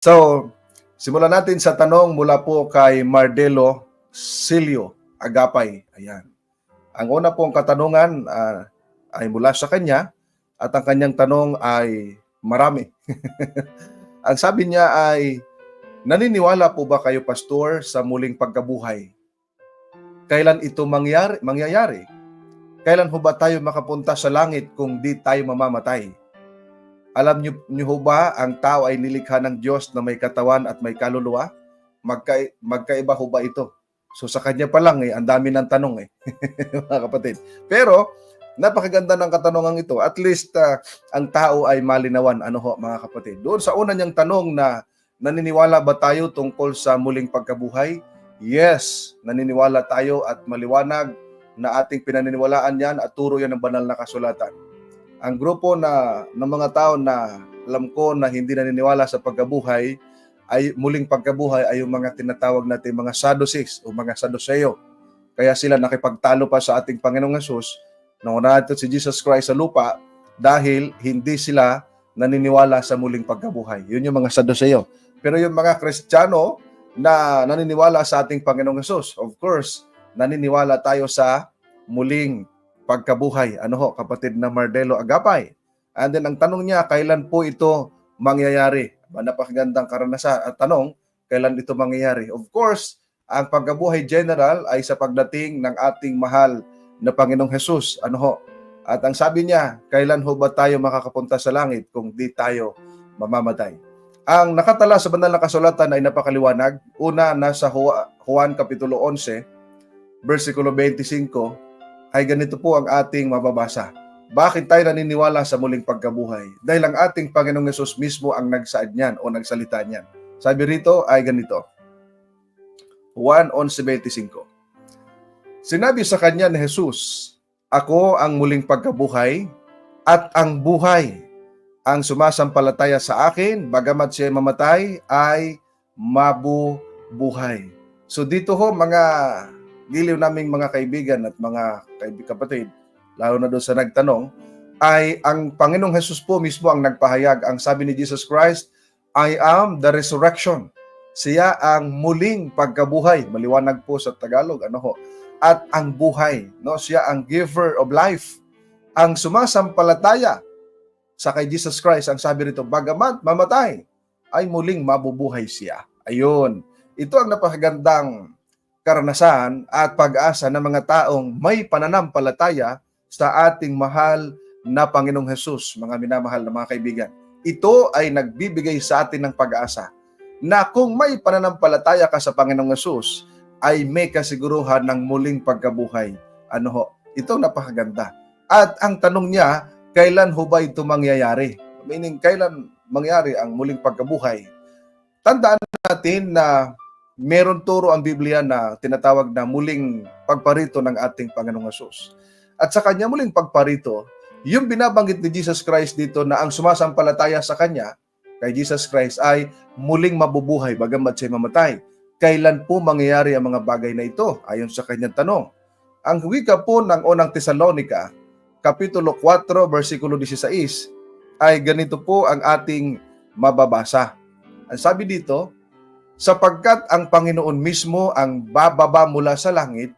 So, simulan natin sa tanong mula po kay Mardelo Silio Agapay. Ayan. Ang una pong katanungan ah, ay mula sa kanya at ang kanyang tanong ay marami. ang sabi niya ay, naniniwala po ba kayo, Pastor, sa muling pagkabuhay? Kailan ito mangyari, mangyayari? Kailan ho ba tayo makapunta sa langit kung di tayo mamamatay? Alam niyo, niyo ba ang tao ay nilikha ng Diyos na may katawan at may kaluluwa? Magka, magkaiba ho ba ito? So sa kanya pa lang eh, ang dami ng tanong eh, mga kapatid. Pero napakaganda ng katanungan ito. At least ah, ang tao ay malinawan, ano ho mga kapatid. Doon sa una niyang tanong na naniniwala ba tayo tungkol sa muling pagkabuhay? Yes, naniniwala tayo at maliwanag na ating pinaniniwalaan yan at turo yan ng banal na kasulatan ang grupo na ng mga tao na alam ko na hindi naniniwala sa pagkabuhay ay muling pagkabuhay ay yung mga tinatawag natin mga Sadducees o mga Sadduseo. Kaya sila nakipagtalo pa sa ating Panginoong Yesus nung natin si Jesus Christ sa lupa dahil hindi sila naniniwala sa muling pagkabuhay. Yun yung mga Sadduseo. Pero yung mga Kristiyano na naniniwala sa ating Panginoong Yesus, of course, naniniwala tayo sa muling pagkabuhay. Ano ho, kapatid na Mardelo Agapay. And then ang tanong niya, kailan po ito mangyayari? Napakagandang karanasan at tanong, kailan ito mangyayari? Of course, ang pagkabuhay general ay sa pagdating ng ating mahal na Panginoong Hesus. Ano ho? At ang sabi niya, kailan ho ba tayo makakapunta sa langit kung di tayo mamamatay? Ang nakatala sa banal na kasulatan ay napakaliwanag. Una, nasa Ju- Juan Kapitulo 11, versikulo 25, ay ganito po ang ating mababasa. Bakit tayo naniniwala sa muling pagkabuhay? Dahil ang ating Panginoong Yesus mismo ang nagsaad niyan o nagsalita niyan. Sabi rito ay ganito. 1.11.25 Sinabi sa kanya ni Jesus, Ako ang muling pagkabuhay at ang buhay. Ang sumasampalataya sa akin, bagamat siya mamatay, ay mabubuhay. So dito ho mga giliw naming mga kaibigan at mga kaibig kapatid, lalo na doon sa nagtanong, ay ang Panginoong Jesus po mismo ang nagpahayag. Ang sabi ni Jesus Christ, I am the resurrection. Siya ang muling pagkabuhay. Maliwanag po sa Tagalog, ano ho? At ang buhay, no? Siya ang giver of life. Ang sumasampalataya sa kay Jesus Christ, ang sabi rito, bagamat mamatay, ay muling mabubuhay siya. Ayun. Ito ang napakagandang karanasan at pag-asa ng mga taong may pananampalataya sa ating mahal na Panginoong Hesus, mga minamahal na mga kaibigan. Ito ay nagbibigay sa atin ng pag-asa na kung may pananampalataya ka sa Panginoong Hesus, ay may kasiguruhan ng muling pagkabuhay. Ano ho? Ito napakaganda. At ang tanong niya, kailan ho ba ito mangyayari? Meaning, kailan mangyari ang muling pagkabuhay? Tandaan natin na meron turo ang Biblia na tinatawag na muling pagparito ng ating Panginoong Yesus. At sa kanya muling pagparito, yung binabanggit ni Jesus Christ dito na ang sumasampalataya sa kanya, kay Jesus Christ ay muling mabubuhay bagamat siya mamatay. Kailan po mangyayari ang mga bagay na ito? Ayon sa kanyang tanong. Ang wika po ng unang Tesalonika, Kapitulo 4, versikulo 16, ay ganito po ang ating mababasa. Ang sabi dito, sapagkat ang Panginoon mismo ang bababa mula sa langit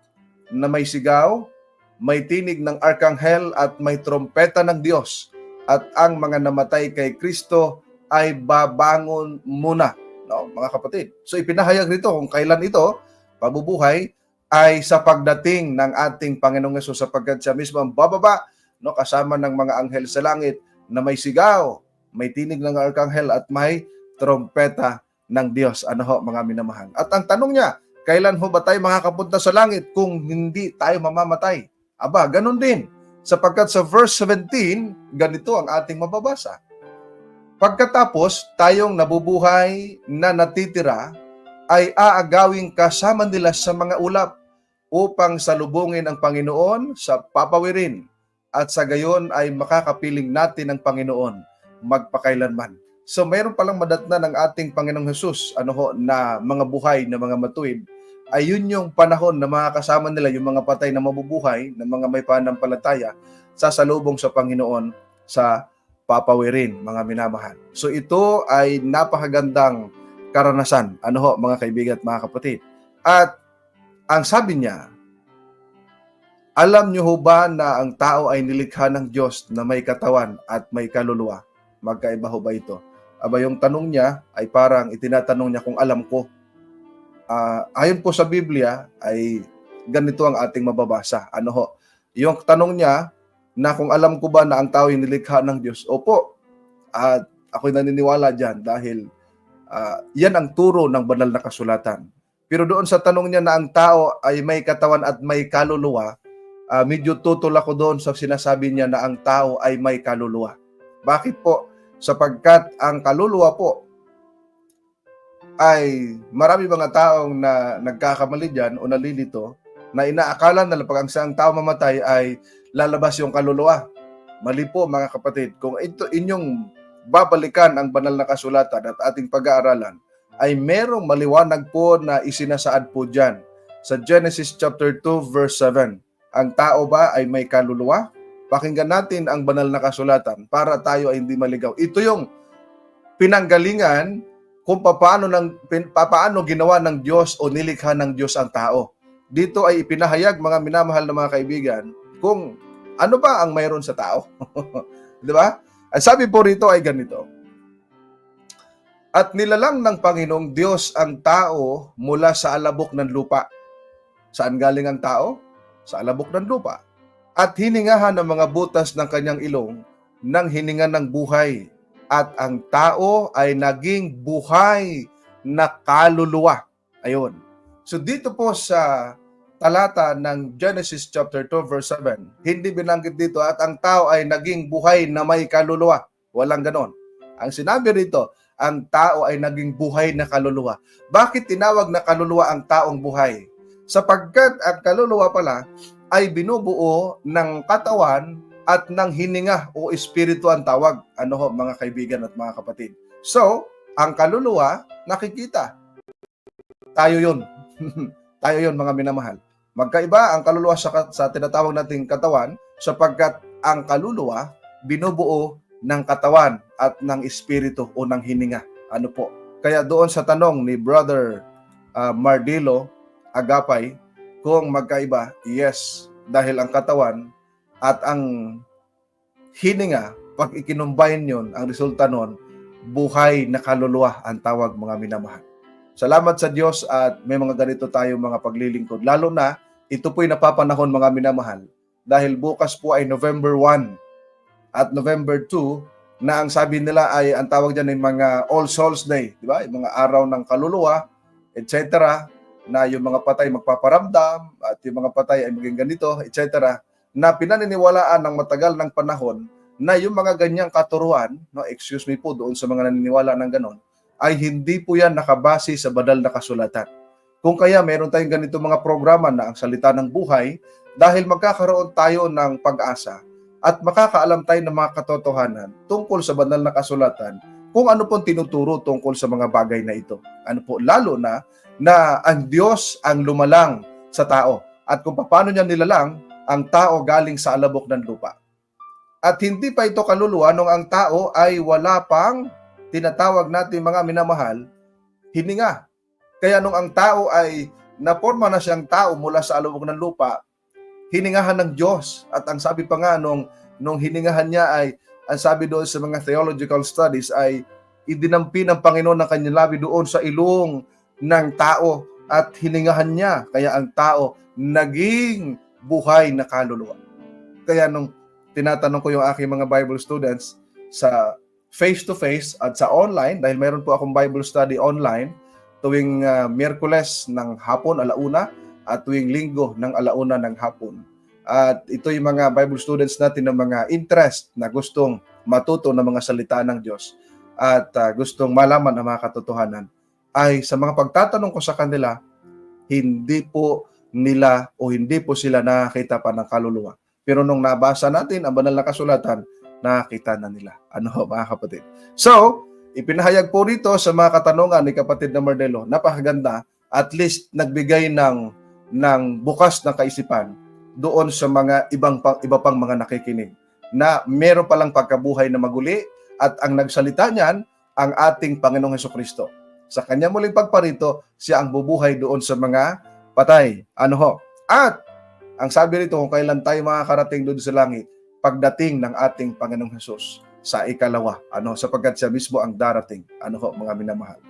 na may sigaw, may tinig ng arkanghel at may trompeta ng Diyos at ang mga namatay kay Kristo ay babangon muna. No, mga kapatid. So ipinahayag nito kung kailan ito pabubuhay ay sa pagdating ng ating Panginoong Yesus sapagkat siya mismo ang bababa no kasama ng mga anghel sa langit na may sigaw, may tinig ng arkanghel at may trompeta ng Diyos. Ano ho, mga minamahal. At ang tanong niya, kailan ho ba tayo makakapunta sa langit kung hindi tayo mamamatay? Aba, ganun din. Sapagkat sa verse 17, ganito ang ating mababasa. Pagkatapos, tayong nabubuhay na natitira ay aagawing kasama nila sa mga ulap upang salubungin ang Panginoon sa papawirin at sa gayon ay makakapiling natin ang Panginoon magpakailanman. So mayroon palang madatna ng ating Panginoong Hesus ano ho, na mga buhay na mga matuwid ay yun yung panahon na makakasama nila yung mga patay na mabubuhay, na mga may pananampalataya, sasalubong sa Panginoon sa papawirin, mga minamahal. So ito ay napakagandang karanasan, ano ho, mga kaibigan at mga kapatid. At ang sabi niya, alam niyo ho ba na ang tao ay nilikha ng Diyos na may katawan at may kaluluwa? Magkaiba ho ba ito? Aba yung tanong niya ay parang itinatanong niya kung alam ko. Ah, ayon po sa Biblia ay ganito ang ating mababasa. Ano ho? Yung tanong niya na kung alam ko ba na ang tao ay nilikha ng Diyos. Opo. At ako'y naniniwala diyan dahil ah, yan ang turo ng banal na kasulatan. Pero doon sa tanong niya na ang tao ay may katawan at may kaluluwa, ah, medyo tutol ako doon sa sinasabi niya na ang tao ay may kaluluwa. Bakit po? Sapagkat ang kaluluwa po ay marami mga taong na nagkakamali dyan o nalilito na inaakala na pag ang isang tao mamatay ay lalabas yung kaluluwa. Mali po mga kapatid. Kung ito inyong babalikan ang banal na kasulatan at ating pag-aaralan, ay merong maliwanag po na isinasaad po dyan. Sa Genesis chapter 2 verse 7, ang tao ba ay may kaluluwa? Pakinggan natin ang banal na kasulatan para tayo ay hindi maligaw. Ito yung pinanggalingan kung paano, ng, paano ginawa ng Diyos o nilikha ng Diyos ang tao. Dito ay ipinahayag mga minamahal na mga kaibigan kung ano ba ang mayroon sa tao. Di ba? Ang sabi po rito ay ganito. At nilalang ng Panginoong Diyos ang tao mula sa alabok ng lupa. Saan galing ang tao? Sa alabok ng lupa. At hiningahan ng mga butas ng kanyang ilong ng hininga ng buhay. At ang tao ay naging buhay na kaluluwa. Ayun. So dito po sa talata ng Genesis chapter 2 verse 7, hindi binanggit dito at ang tao ay naging buhay na may kaluluwa. Walang ganon. Ang sinabi rito, ang tao ay naging buhay na kaluluwa. Bakit tinawag na kaluluwa ang taong buhay? Sapagkat ang kaluluwa pala ay binubuo ng katawan at ng hininga o espiritu ang tawag. Ano ho, mga kaibigan at mga kapatid. So, ang kaluluwa, nakikita. Tayo yun. Tayo yun, mga minamahal. Magkaiba ang kaluluwa sa, sa tinatawag nating katawan sapagkat ang kaluluwa binubuo ng katawan at ng espiritu o ng hininga. Ano po? Kaya doon sa tanong ni Brother uh, Mardilo Agapay, kung magkaiba, yes, dahil ang katawan at ang hininga, pag ikinumbine yon ang resulta nun, buhay na kaluluwa ang tawag mga minamahal. Salamat sa Diyos at may mga ganito tayo mga paglilingkod. Lalo na, ito po'y napapanahon mga minamahal dahil bukas po ay November 1 at November 2 na ang sabi nila ay ang tawag diyan ay mga All Souls Day, di ba? Mga araw ng kaluluwa, etc. na yung mga patay magpaparamdam at yung mga patay ay maging ganito, etc. na pinaniniwalaan ng matagal ng panahon na yung mga ganyang katuruan, no, excuse me po doon sa mga naniniwala ng ganon, ay hindi po yan nakabase sa badal na kasulatan. Kung kaya meron tayong ganito mga programa na ang salita ng buhay, dahil magkakaroon tayo ng pag-asa at makakaalam tayo ng mga katotohanan tungkol sa banal na kasulatan kung ano pong tinuturo tungkol sa mga bagay na ito. Ano po, lalo na na ang Diyos ang lumalang sa tao at kung paano niya nilalang ang tao galing sa alabok ng lupa. At hindi pa ito kaluluwa nung ang tao ay wala pang tinatawag natin mga minamahal, hininga. Kaya nung ang tao ay naporma na siyang tao mula sa alabok ng lupa, hiningahan ng Diyos. At ang sabi pa nga nung, nung hiningahan niya ay, ang sabi doon sa mga theological studies ay, idinampi ng Panginoon ng kanyang labi doon sa ilong ng tao at hiningahan niya. Kaya ang tao naging buhay na kaluluwa. Kaya nung tinatanong ko yung aking mga Bible students sa face-to-face at sa online, dahil meron po akong Bible study online, tuwing uh, Miyerkules ng hapon, alauna, at tuwing linggo ng alauna ng hapon. At ito yung mga Bible students natin ng mga interest na gustong matuto ng mga salita ng Diyos at uh, gustong malaman ang mga katotohanan ay sa mga pagtatanong ko sa kanila, hindi po nila o hindi po sila nakakita pa ng kaluluwa. Pero nung nabasa natin ang banal na kasulatan, nakakita na nila. Ano mga kapatid? So, ipinahayag po rito sa mga katanungan ni kapatid na Mardelo, napakaganda, at least nagbigay ng ng bukas ng kaisipan doon sa mga ibang iba pang mga nakikinig. na meron palang pagkabuhay na maguli at ang nagsalita niyan ang ating Panginoong Heso Kristo. Sa kanya muling pagparito, siya ang bubuhay doon sa mga patay. Ano ho? At ang sabi rito, kung kailan tayo makakarating doon sa langit, pagdating ng ating Panginoong Hesus sa ikalawa. Ano, sapagkat siya mismo ang darating. Ano ho, mga minamahal.